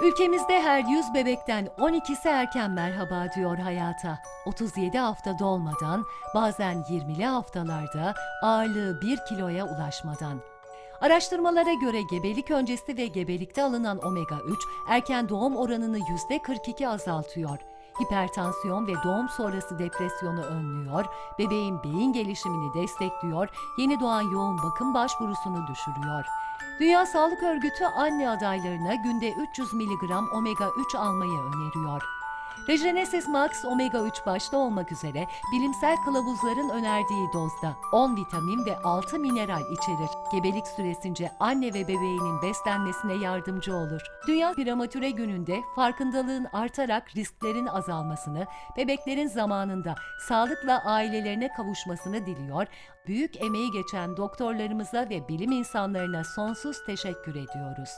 Ülkemizde her 100 bebekten 12'si erken merhaba diyor hayata. 37 hafta dolmadan, bazen 20'li haftalarda ağırlığı 1 kiloya ulaşmadan. Araştırmalara göre gebelik öncesi ve gebelikte alınan omega 3 erken doğum oranını %42 azaltıyor. Hipertansiyon ve doğum sonrası depresyonu önlüyor, bebeğin beyin gelişimini destekliyor, yeni doğan yoğun bakım başvurusunu düşürüyor. Dünya Sağlık Örgütü anne adaylarına günde 300 mg omega 3 almayı öneriyor. Regenesis Max omega 3 başta olmak üzere bilimsel kılavuzların önerdiği dozda 10 vitamin ve 6 mineral içerir. Gebelik süresince anne ve bebeğinin beslenmesine yardımcı olur. Dünya Prematüre Günü'nde farkındalığın artarak risklerin azalmasını, bebeklerin zamanında sağlıkla ailelerine kavuşmasını diliyor, büyük emeği geçen doktorlarımıza ve bilim insanlarına sonsuz teşekkür ediyoruz.